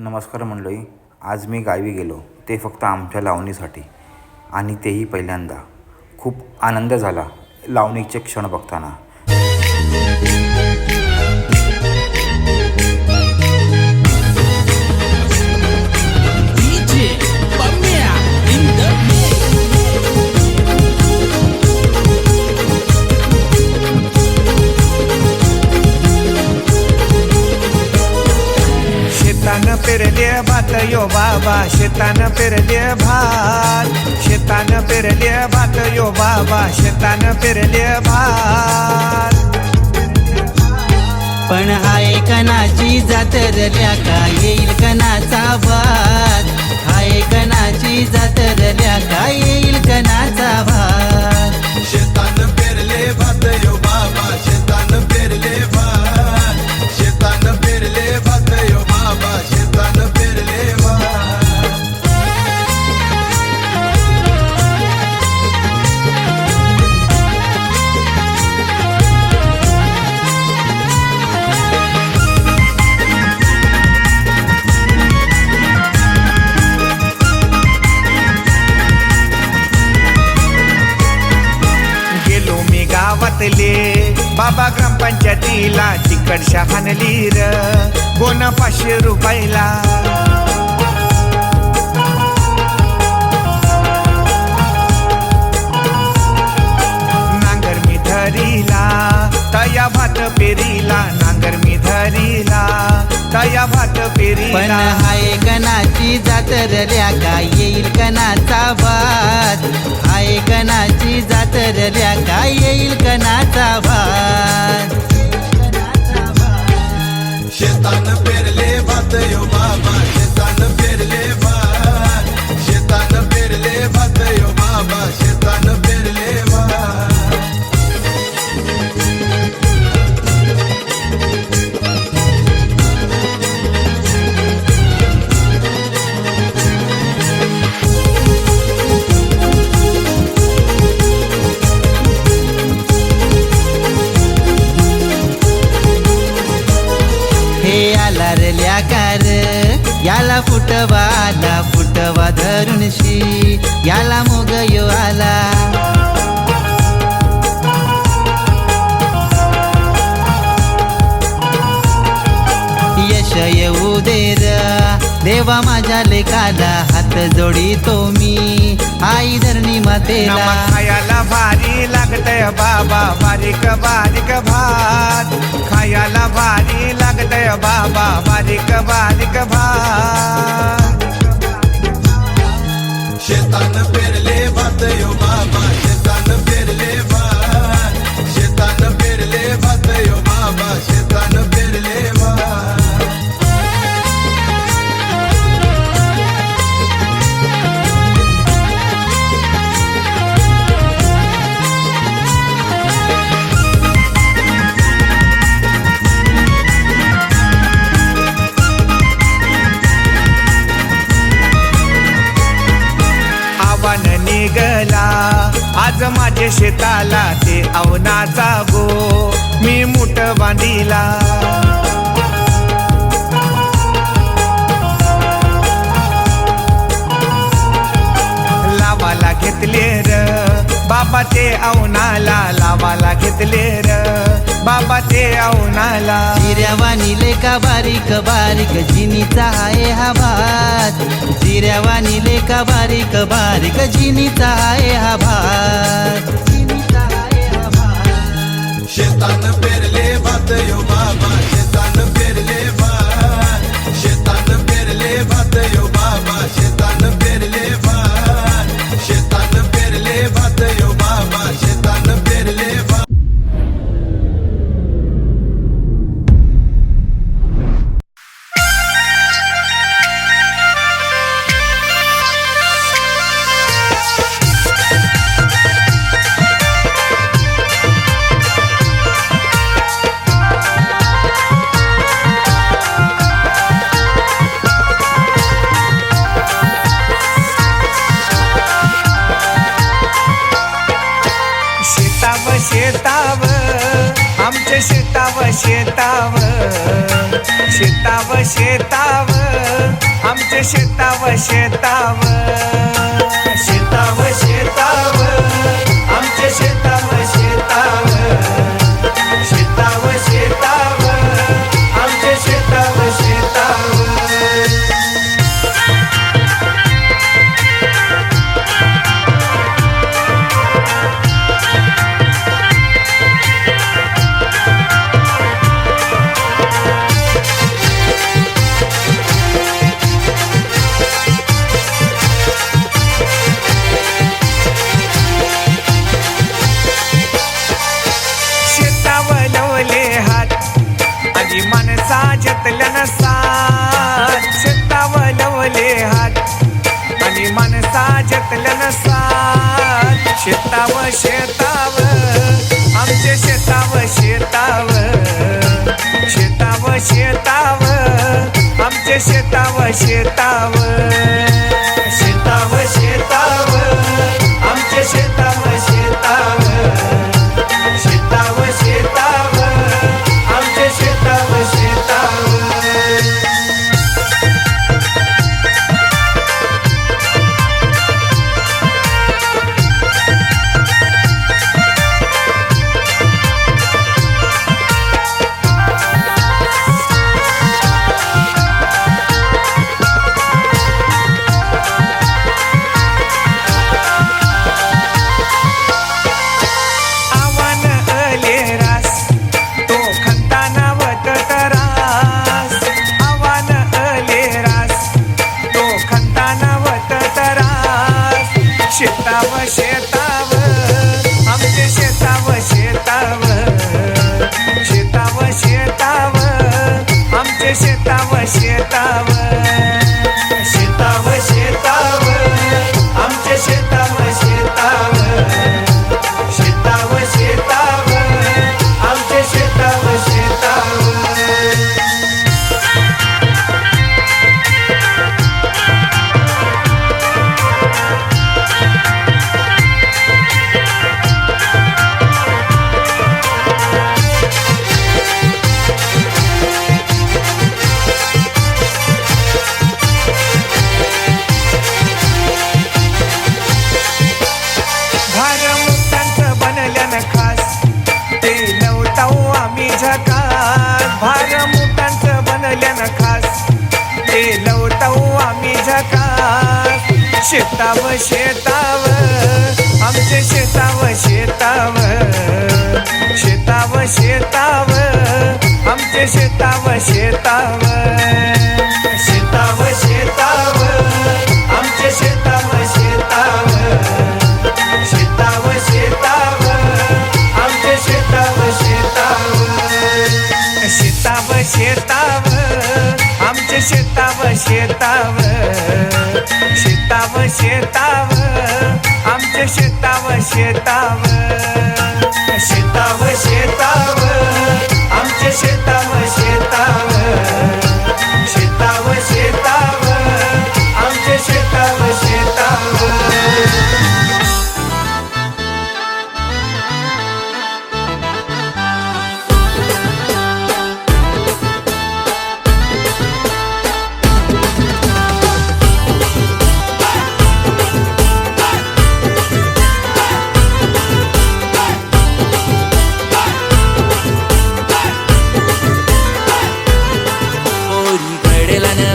नमस्कार मंडळी आज मी गावी गेलो. ते फक्त आमच्या लावणीसाठी आणि तेही पहिल्यांदा. खूप आनंद झाला लावणीचे क्षण बघताना. पेरले भात यो बाबा शेतान पेरले भात. शेतान पेरले भात यो बाबा शेतान पेरले भात. पण हाय कणाची जातरल्या का? येईल कणाचा भात. हाय कणाची जातरल्या का? येईल कणाचा भात. बाबा ग्रामपंचायतीला तिकडशा हाणली र. गोन पाचशे रुपयाला. नांगर मी धरीला तया भात पेरीला. नांगर मी धरीला तया भात पण पेरीला हाय कणाची जातरल्या का येईल कणाचा भात हाय कणाची जातरल्या काय येईल कणाचा भात शेतानं पेरले भात यो बाबा फुटवा आला फुटवा धरुणशी याला मोग यो आला. यश येऊ दे र. देवा माझ्या लेकाला हात जोडी तो मी. आई धरणी मातेला. नमक खायला भारी लागतय बाबा बारीक बारीक भात. खायला भारी लागतय बाबा बारीक बारीक भात. शेतानं पेरले भात आज माझे शेताला ते अवनाचा गो. मी मुठ बांधिला. बाबा ते अवनाला लावाला घेतले र. बाबा ते अवनाला जिऱ्यावानी लेका बारीक बारीक जिनीचा आहे हा भात. जिऱ्यावानी लेका बारीक बारीक जिनीचा आहे हा भात. जिनीचा आहे हा भात. शेतानं पेरले भात यो बाबा शेतानं पेरले भात. शेतानं पेरले भात यो बाबा शेतानं शेताव शेताव शेताव आमचे शेताव शेताव शेताव शेताव आमचे शेताव शेताव शेताव आमचे शेताव शेताव. शेताव शेताव आमचे शेताव शेताव. Nova Chega. भार भारमुक्तांचं बनल्यान खास. ते लवताऊ आम्ही झकास. शेताव शेताव आमचे शेताव शेताव. शेताव शेताव आमचे शेताव शेताव. शेताव शेताव. தவ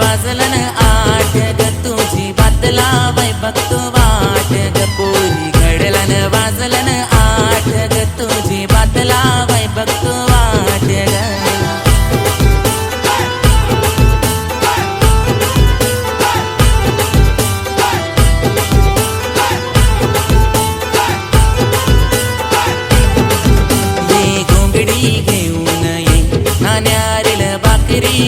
वाजलन आठ ग तुझी बातला वै बघतो वाट ग पोरी घडलन वाजलन आठ ग तुझी बातला वै बघतो वाट ग. ये घेऊन ये नाण्यारील बाकरी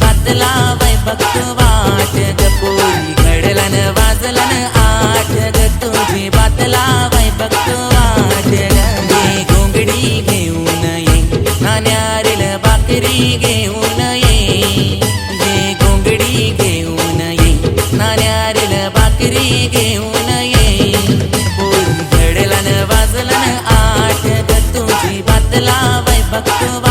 बातला वै बघतो वाट ग पोरी घडलन वाजलन आठ ग तुझी बातला वै बघतो वाट ग ये घोंगडी घेऊन ये नाण्यारेल बाकरी घेऊन ये ये घोंगडी घेऊन ये नाण्यारेल बाकरी घेऊन ये पोरी घडलन वाजलन आठ ग तुझी बातला वै बघतो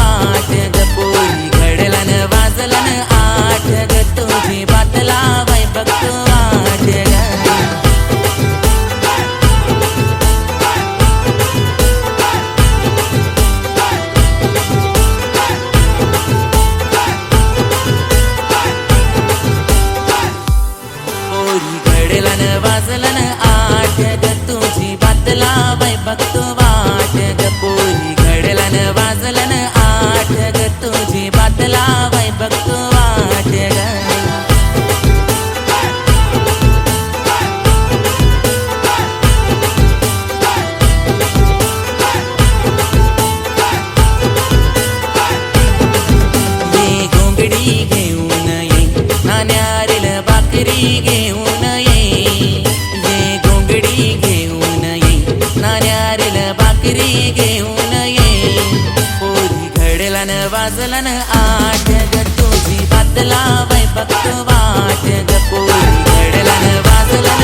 बदलन आठ ग तुझी बदला वै बघतो वाट ग पोळी घडलन वाजलन